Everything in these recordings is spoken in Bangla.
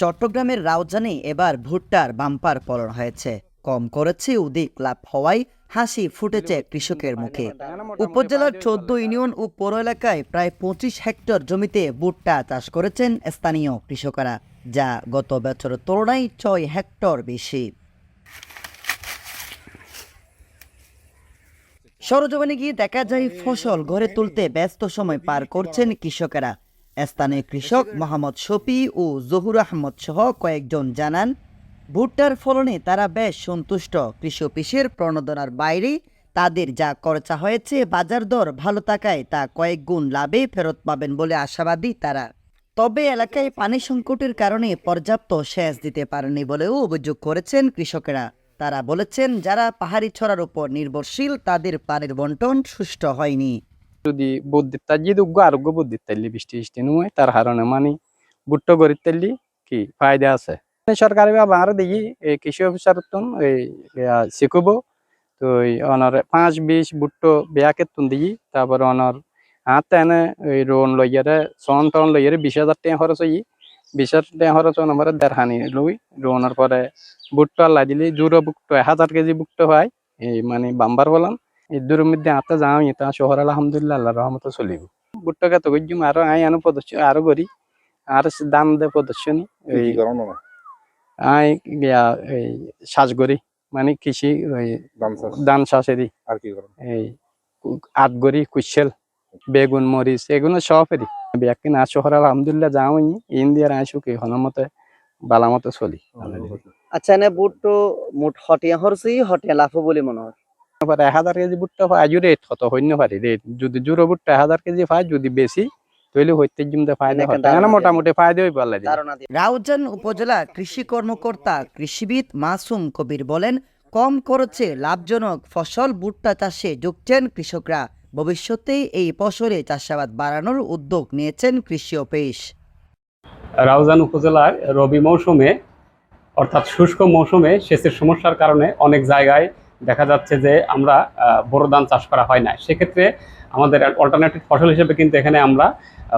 চট্টগ্রামের রাউজানে এবার ভুট্টার বাম্পার ফলন হয়েছে। কম করেছে উদিক লাভ হওয়ায় হাসি ফুটেছে কৃষকের মুখে। উপজেলার চোদ্দ ইউনিয়ন ও পৌর এলাকায় প্রায় পঁচিশ হেক্টর জমিতে ভুট্টা চাষ করেছেন স্থানীয় কৃষকেরা, যা গত বছরের তুলনায় ছয় হেক্টর বেশি। সরজমিনে গিয়ে দেখা যায়, ফসল ঘরে তুলতে ব্যস্ত সময় পার করছেন কৃষকেরা। স্থানীয় কৃষক মোহাম্মদ শফি ও জহুর আহমদ সহ কয়েকজন জানান, ভুট্টার ফলনে তারা বেশ সন্তুষ্ট। কৃষি অফিসের প্রণোদনার বাইরে তাদের যা খরচা হয়েছে, বাজার দর ভালো থাকায় তা কয়েক গুণ লাভে ফেরত পাবেন বলে আশাবাদী তারা। তবে এলাকায় পানি সংকটের কারণে পর্যাপ্ত সেচ দিতে পারেনি বলেও অভিযোগ করেছেন কৃষকেরা। তারা বলেছেন, যারা পাহাড়ি ছড়ার উপর নির্ভরশীল, তাদের পানির বন্টন সুষ্ঠু হয়নি। যদি বুদ্ধিত যদি উগ্র আরোগ্য বুদ্ধিত তাইলি বৃষ্টি বৃষ্টি নয়, তার কারণে মানে বুট্ট গরিব তাইলি কি ফায়দা আছে? সরকারি বা বাংলা দেখি এই কৃষি অফিসার এই শিখব। তো এই অনার পাঁচ বিশ বুট্টো বেয়াকে তুন দিই তারপরে অনার হাত তেনে এই রোন লইয়ারে, সন টন লইয়ারে বিশ হাজার টাকা খরচ হই। বিশ হাজার টাকা খরচ নম্বর দেড় হানি লই, রোনের পরে বুট্টো আল্লাহ দিলি জুরো বুট্টো, এক হাজার কেজি বুট্টো হয়। এই মানে বাম্বার বলাম। ইদুর মধ্যে আতে যাও ইতা শহর আলহামদুলিল্লাহ আল্লাহ রহমত চলিব বুট্টাকে তো গজ্জুম আরও আই আনো প্রদর্শন আরও করি আর দাম দে প্রদর্শনী এই কারণ না আই গিয়া এই সাজ করি মানে কৃষি ওই দাম চাষ চাষেরই আর কি এই আট গড়ি কুশল বেগুন মরিচ এগুলো সবেরই বিয়াকে না শহর আলহামদুলিল্লাহ যাও ইন্ডিয়ার আইসু কি হনমতে বালা মতো চলি আচ্ছা এনে বুট তো মোট হটিয়া হরছি হটিয়া লাভ বলে মনে হয় এক হাজার কেজি বুট্টা পাই আজু রেট হইন্য পারি রেট যদি জুরো এক হাজার কেজি পাই যদি বেশি তাহলে হইতে জমতে ফায়দা হয়। না? মোটামুটি ফায়দা হই পারলে রাউজান উপজেলা কৃষি কর্মকর্তা কৃষিবিদ মাসুম কবির বলেন কম খরচে লাভজনক ফসল ভুট্টা চাষে যুগছেন কৃষকরা। ভবিষ্যতে এই ফসলে চাষাবাদ বাড়ানোর উদ্যোগ নিয়েছেন কৃষি অফিস। রাউজান উপজেলার রবি মৌসুমে অর্থাৎ শুষ্ক মৌসুমে সেচের সমস্যার কারণে অনেক জায়গায় দেখা যাচ্ছে যে আমরা বোরো ধান চাষ করা হয় না। সেক্ষেত্রে আমাদের অল্টারনেটিভ ফসল হিসেবে কিন্তু এখানে আমরা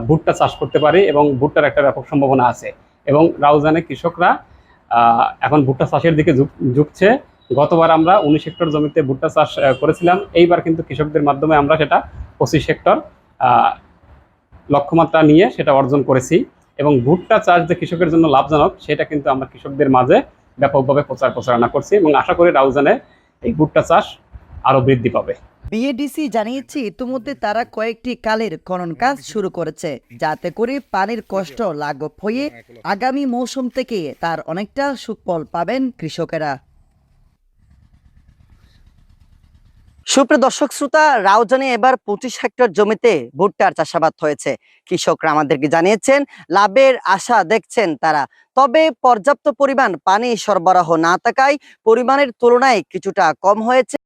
ভুট্টা চাষ করতে পারি এবং ভুট্টার একটা ব্যাপক সম্ভাবনা আছে। এবং রাউজানে কৃষকরা এখন ভুট্টা চাষের দিকে ঝুঁক- ঝুঁকছে। গতবার আমরা উনিশ হেক্টর জমিতে ভুট্টা চাষ করেছিলাম। এইবার কিন্তু কৃষকদের মাধ্যমে আমরা সেটা পঁচিশ হেক্টর লক্ষ্যমাত্রা নিয়ে সেটা অর্জন করেছি। এবং ভুট্টা চাষ যে কৃষকের জন্য লাভজনক, সেটা কিন্তু আমরা কৃষকদের মাঝে ব্যাপকভাবে প্রচার প্রচারণা করছি। এবং আশা করি রাউজানে এই ভুট্টা চাষ আরও বৃদ্ধি পাবে। বিএডিসি জানিয়েছে, ইতিমধ্যে তারা কয়েকটি কালের খনন কাজ শুরু করেছে, যাতে করে পানির কষ্ট লাঘব হয়ে আগামী মৌসুম থেকে তার অনেকটা সুফল পাবেন কৃষকেরা। সুপ্রিয় দর্শক শ্রোতা, রাউজানে এবার পঁচিশ হেক্টর জমিতে ভুট্টার চাষাবাদ হয়েছে। কৃষকরা আমাদেরকে জানিয়েছেন, লাভের আশা দেখছেন তারা। তবে পর্যাপ্ত পরিমাণ পানি সরবরাহ না থাকায় পরিমাণের তুলনায় কিছুটা কম হয়েছে।